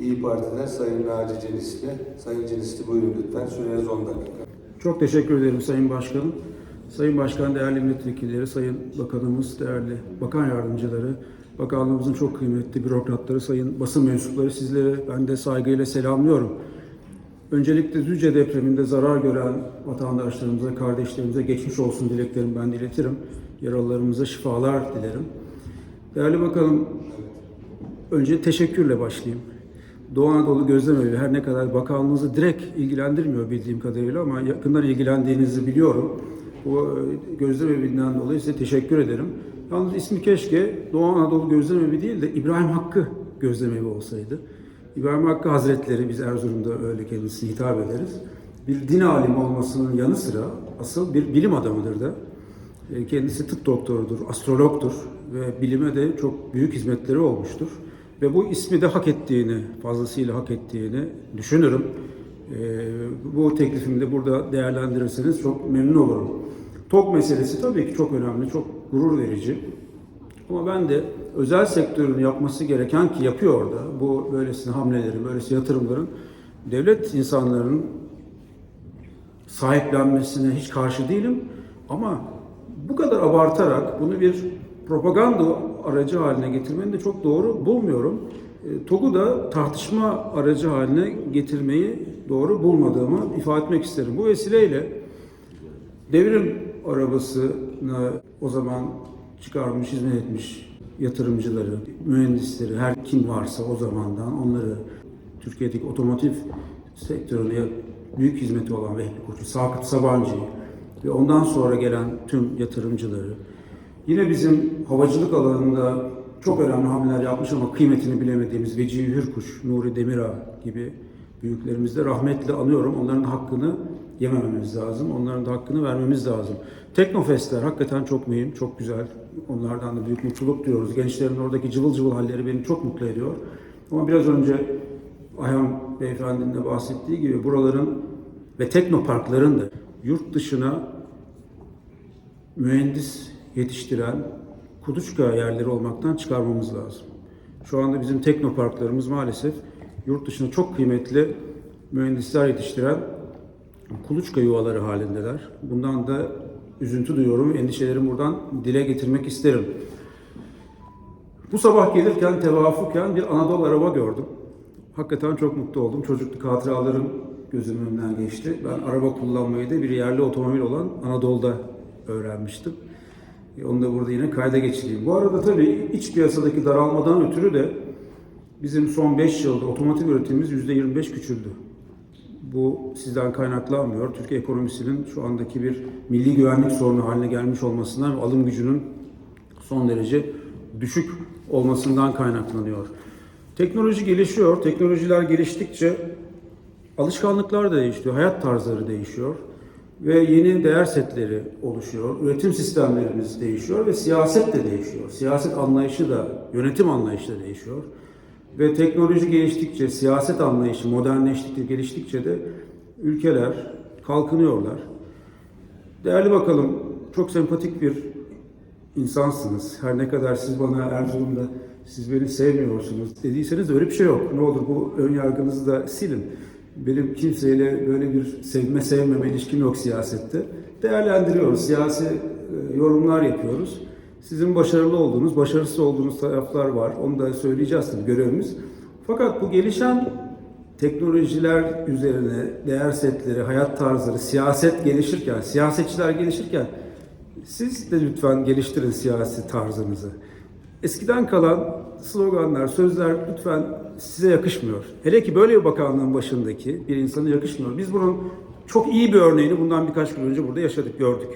İyi Parti'den Sayın Naci Cenisli. Sayın Cenisli buyurun lütfen. Süreniz 10 dakika. Çok teşekkür ederim Sayın Başkanım. Sayın Başkan, değerli milletvekilleri, Sayın Bakanımız, değerli bakan yardımcıları, bakanlığımızın çok kıymetli bürokratları, sayın basın mensupları sizlere ben de saygıyla selamlıyorum. Öncelikle Düzce depreminde zarar gören vatandaşlarımıza, kardeşlerimize geçmiş olsun dileklerimi ben de iletirim. Yaralılarımıza şifalar dilerim. Değerli bakanım, önce teşekkürle başlayayım. Doğu Anadolu Gözlem Evi her ne kadar bakanlığınızı direkt ilgilendirmiyor bildiğim kadarıyla ama yakından ilgilendiğinizi biliyorum. Bu e, gözlem evinden dolayı size teşekkür ederim. Yalnız ismi keşke Doğu Anadolu Gözlem Evi değil de İbrahim Hakkı Gözlem Evi olsaydı. İbrahim Hakkı Hazretleri, biz Erzurum'da öyle kendisine hitap ederiz. Bir din alimi olmasının yanı sıra asıl bir bilim adamıdır da. E, Kendisi tıp doktorudur, astrologtur ve bilime de çok büyük hizmetleri olmuştur. Ve bu ismi de hak ettiğini, fazlasıyla hak ettiğini düşünürüm. E, Bu teklifimi de burada değerlendirirseniz çok memnun olurum. TOK meselesi tabii ki çok önemli, çok gurur verici. Ama ben de özel sektörün yapması gereken ki yapıyor orada. Bu böylesine hamlelerin, böylesi yatırımların devlet insanların sahiplenmesine hiç karşı değilim. Ama bu kadar abartarak bunu bir propaganda aracı haline getirmenin de çok doğru bulmuyorum. E, TOG'u da tartışma aracı haline getirmeyi doğru bulmadığımı ifade etmek isterim. Bu vesileyle devrim arabasına o zaman çıkarmış, hizmet etmiş yatırımcıları, mühendisleri, her kim varsa o zamandan onları Türkiye'deki otomotiv sektörüne büyük hizmeti olan Vehbi Koç'u, Sakıp Sabancı'yı ve ondan sonra gelen tüm yatırımcıları, yine bizim havacılık alanında çok önemli hamleler yapmış ama kıymetini bilemediğimiz Vecihi Hürkuş, Nuri Demira gibi büyüklerimizi de rahmetle anıyorum. Onların hakkını yemememiz lazım. Onların da hakkını vermemiz lazım. Teknofestler hakikaten çok mühim, çok güzel. Onlardan da büyük mutluluk duyuyoruz. Gençlerin oradaki cıvıl cıvıl halleri beni çok mutlu ediyor. Ama biraz önce Ayhan Beyefendi'nin de bahsettiği gibi buraların ve teknoparkların da yurt dışına mühendis yetiştiren kuluçka yerleri olmaktan çıkarmamız lazım. Şu anda bizim teknoparklarımız maalesef yurt dışına çok kıymetli mühendisler yetiştiren kuluçka yuvaları halindeler. Bundan da üzüntü duyuyorum, endişelerimi buradan dile getirmek isterim. Bu sabah gelirken tevafuken bir Anadolu araba gördüm. Hakikaten çok mutlu oldum. Çocukluk hatıralarım gözümün önünden geçti. Ben araba kullanmayı da bir yerli otomobil olan Anadolu'da öğrenmiştim. E, Onu da burada yine kayda geçireyim. Bu arada tabii iç piyasadaki daralmadan ötürü de bizim son 5 yılda otomotiv üretimimiz %25 küçüldü. Bu sizden kaynaklanmıyor. Türkiye ekonomisinin şu andaki bir milli güvenlik sorunu haline gelmiş olmasından ve alım gücünün son derece düşük olmasından kaynaklanıyor. Teknoloji gelişiyor. Teknolojiler geliştikçe alışkanlıklar da değişiyor, hayat tarzları değişiyor ve yeni değer setleri oluşuyor. Üretim sistemlerimiz değişiyor ve siyaset de değişiyor. Siyaset anlayışı da, yönetim anlayışı da değişiyor. Ve teknoloji geliştikçe, siyaset anlayışı modernleştikçe, geliştikçe de ülkeler kalkınıyorlar. Değerli bakalım, çok sempatik bir insansınız. Her ne kadar siz bana Erzurum'da siz beni sevmiyorsunuz dediyseniz de öyle bir şey yok. Ne olur bu ön yargınızı da silin. Benim kimseyle böyle bir sevme sevmeme ilişkim yok siyasette. Değerlendiriyoruz, siyasi e, yorumlar yapıyoruz. Sizin başarılı olduğunuz, başarısız olduğunuz taraflar var. Onu da söyleyeceğiz tabii görevimiz. Fakat bu gelişen teknolojiler üzerine değer setleri, hayat tarzları, siyaset gelişirken, siyasetçiler gelişirken siz de lütfen geliştirin siyasi tarzınızı. Eskiden kalan sloganlar, sözler lütfen size yakışmıyor. Hele ki böyle bir bakanlığın başındaki bir insana yakışmıyor. Biz bunun çok iyi bir örneğini bundan birkaç gün önce burada yaşadık, gördük.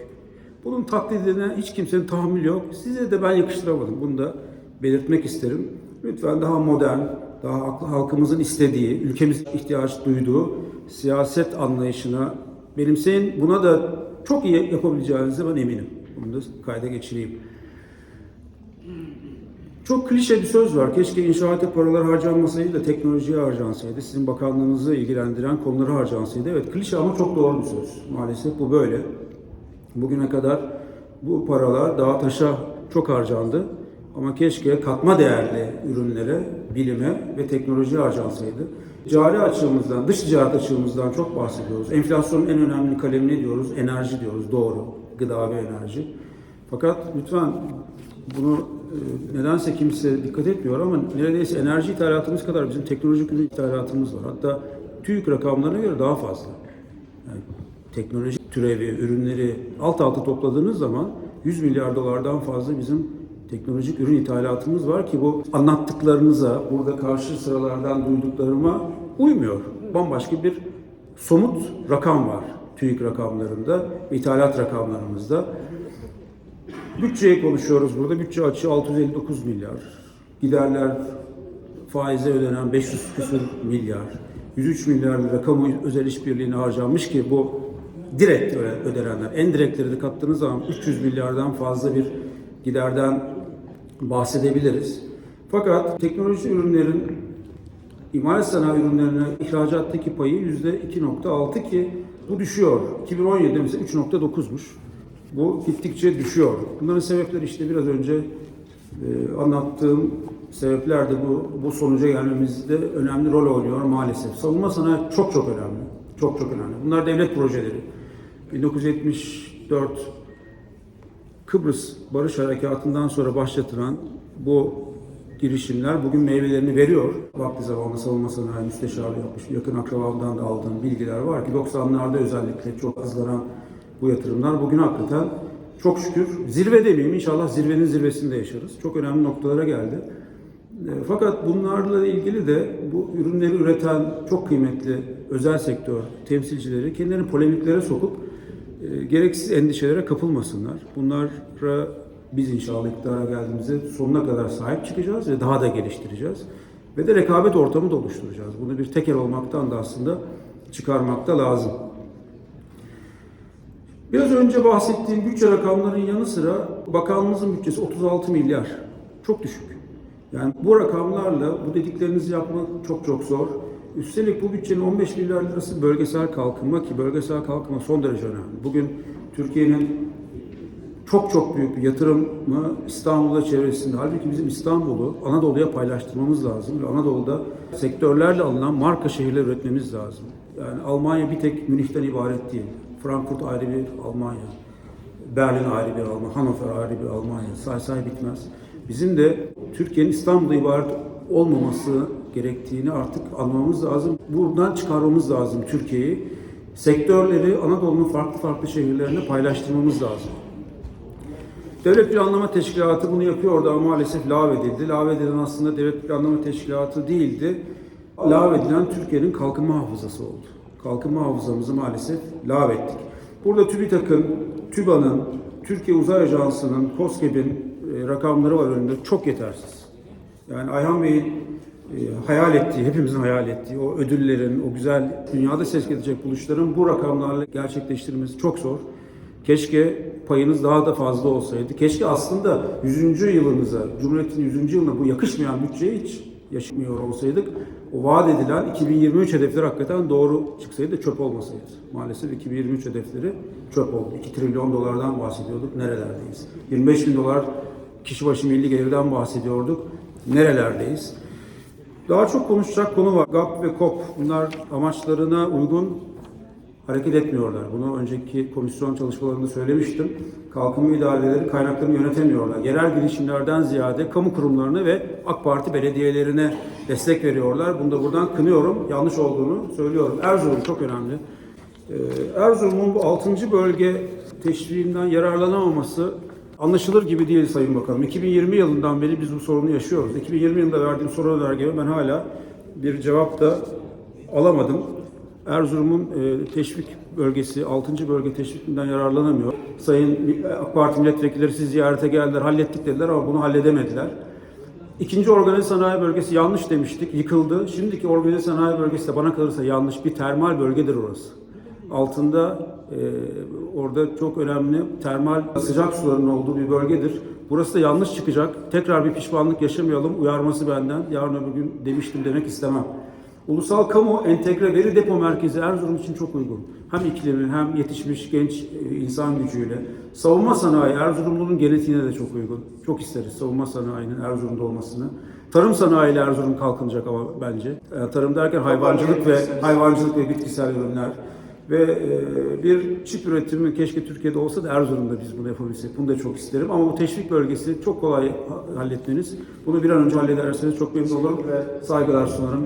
Bunun taklidine hiç kimsenin tahammülü yok. Size de ben yakıştıramadım. Bunu da belirtmek isterim. Lütfen daha modern, daha halkımızın istediği, ülkemizin ihtiyaç duyduğu siyaset anlayışına benimseyin. Buna da çok iyi yapabileceğinize ben eminim. Bunu da kayda geçireyim. Çok klişe bir söz var. Keşke inşaata paralar harcanmasaydı da teknolojiye harcansaydı. Sizin bakanlığınızı ilgilendiren konulara harcansaydı. Evet klişe ama çok doğru bir söz. Maalesef bu böyle. Bugüne kadar bu paralar dağa taşa çok harcandı. Ama keşke katma değerli ürünlere bilime ve teknoloji ajansıydı. Cari açığımızdan, dış ticaret açığımızdan çok bahsediyoruz. Enflasyonun en önemli kalemi ne diyoruz? Enerji diyoruz, doğru. Gıda ve enerji. Fakat lütfen bunu nedense kimse dikkat etmiyor ama neredeyse enerji ithalatımız kadar bizim teknolojik ürün ithalatımız var. Hatta TÜİK rakamlarına göre daha fazla. Yani teknoloji türevi, ürünleri alt alta topladığınız zaman 100 milyar dolardan fazla bizim teknolojik ürün ithalatımız var ki bu anlattıklarınıza, burada karşı sıralardan duyduklarıma uymuyor. Bambaşka bir somut rakam var TÜİK rakamlarında, ithalat rakamlarımızda. Bütçeyi konuşuyoruz burada. Bütçe açığı 659 milyar. Giderler faize ödenen 500 küsur milyar. 103 milyar lira kamu özel işbirliğine harcanmış ki bu direkt öde- ödenenler. En direktleri de kattığınız zaman 300 milyardan fazla bir giderden bahsedebiliriz. Fakat teknoloji ürünlerin İmalat sanayi ürünlerine ihracattaki payı %2.6 ki bu düşüyor. 2017'de mesela 3.9'muş. Bu gittikçe düşüyor. Bunların sebepleri işte biraz önce e, anlattığım sebepler de bu, bu sonuca gelmemizde önemli rol oynuyor maalesef. Savunma sanayi çok çok önemli. Çok çok önemli. Bunlar devlet projeleri. 1974 Kıbrıs Barış Harekatı'ndan sonra başlatılan bu girişimler bugün meyvelerini veriyor. Vakti zamanında savunma sanayi müsteşarı yapmış. Yakın akrabamdan da aldığım bilgiler var ki 90'larda özellikle çok hızlanan bu yatırımlar bugün hakikaten çok şükür zirve demeyeyim inşallah zirvenin zirvesinde yaşarız. Çok önemli noktalara geldi. E, Fakat bunlarla ilgili de bu ürünleri üreten çok kıymetli özel sektör temsilcileri kendilerini polemiklere sokup e, gereksiz endişelere kapılmasınlar. Bunlara biz inşallah iktidara geldiğimizde sonuna kadar sahip çıkacağız ve daha da geliştireceğiz. Ve de rekabet ortamı da oluşturacağız. Bunu bir tekel olmaktan da aslında çıkarmak da lazım. Biraz önce bahsettiğim bütçe rakamlarının yanı sıra bakanlığımızın bütçesi 36 milyar. Çok düşük. Yani bu rakamlarla bu dediklerinizi yapmak çok çok zor. Üstelik bu bütçenin 15 milyar lirası bölgesel kalkınma ki bölgesel kalkınma son derece önemli. Bugün Türkiye'nin çok çok büyük bir yatırımı İstanbul'da çevresinde. Halbuki bizim İstanbul'u Anadolu'ya paylaştırmamız lazım ve Anadolu'da sektörlerle alınan marka şehirler üretmemiz lazım. Yani Almanya bir tek Münih'ten ibaret değil. Frankfurt ayrı bir Almanya. Berlin ayrı bir Almanya, Hannover ayrı bir Almanya. Say say bitmez. Bizim de Türkiye'nin İstanbul'da ibaret olmaması gerektiğini artık anlamamız lazım. Buradan çıkarmamız lazım Türkiye'yi. Sektörleri Anadolu'nun farklı farklı şehirlerine paylaştırmamız lazım. Devlet Planlama Teşkilatı bunu yapıyordu ama maalesef lağvedildi. Lağvedilen aslında Devlet Planlama Teşkilatı değildi. Lağvedilen Türkiye'nin kalkınma hafızası oldu. Kalkınma hafızamızı maalesef lağvettik. Burada TÜBİTAK'ın, TÜBA'nın, Türkiye Uzay Ajansı'nın, KOSGEB'in e, rakamları var önünde çok yetersiz. Yani Ayhan Bey'in e, hayal ettiği, hepimizin hayal ettiği o ödüllerin, o güzel dünyada ses getirecek buluşların bu rakamlarla gerçekleştirilmesi çok zor. Keşke payınız daha da fazla olsaydı. Keşke aslında 100. yılınıza, Cumhuriyet'in 100. yılına bu yakışmayan bütçeyi hiç yaşamıyor olsaydık. O vaat edilen 2023 hedefleri hakikaten doğru çıksaydı çöp olmasaydı. Maalesef 2023 hedefleri çöp oldu. 2 trilyon dolardan bahsediyorduk. Nerelerdeyiz? 25 bin dolar kişi başı milli gelirden bahsediyorduk. Nerelerdeyiz? Daha çok konuşacak konu var. GAP ve KOP bunlar amaçlarına uygun hareket etmiyorlar. Bunu önceki komisyon çalışmalarında söylemiştim. Kalkınma idareleri kaynaklarını yönetemiyorlar. Yerel girişimlerden ziyade kamu kurumlarına ve AK Parti belediyelerine destek veriyorlar. Bunu da buradan kınıyorum. Yanlış olduğunu söylüyorum. Erzurum çok önemli. Ee, Erzurum'un bu 6. bölge teşviğinden yararlanamaması anlaşılır gibi değil Sayın Bakanım. 2020 yılından beri biz bu sorunu yaşıyoruz. 2020 yılında verdiğim soru önergeme ben hala bir cevap da alamadım. Erzurum'un e, teşvik bölgesi, 6. bölge teşvikinden yararlanamıyor. Sayın AK Parti milletvekilleri sizi ziyarete geldiler, hallettik dediler ama bunu halledemediler. İkinci organize sanayi bölgesi yanlış demiştik, yıkıldı. Şimdiki organize sanayi bölgesi de bana kalırsa yanlış bir termal bölgedir orası. Altında e, orada çok önemli termal sıcak suların olduğu bir bölgedir. Burası da yanlış çıkacak. Tekrar bir pişmanlık yaşamayalım. Uyarması benden. Yarın öbür gün demiştim demek istemem. Ulusal Kamu Entegre Veri Depo Merkezi Erzurum için çok uygun. Hem iklimi hem yetişmiş genç e, insan gücüyle. Savunma sanayi Erzurumlu'nun genetiğine de çok uygun. Çok isteriz savunma sanayinin Erzurum'da olmasını. Tarım sanayiyle Erzurum kalkınacak ama bence. Yani tarım derken hayvancılık ve hayvancılık ve bitkisel ürünler ve e, bir çip üretimi keşke Türkiye'de olsa da Erzurum'da biz bunu yapabilsek. Bunu da çok isterim ama bu teşvik bölgesini çok kolay ha- halletmeniz. Bunu bir an önce hallederseniz çok memnun olurum. Saygılar sunarım.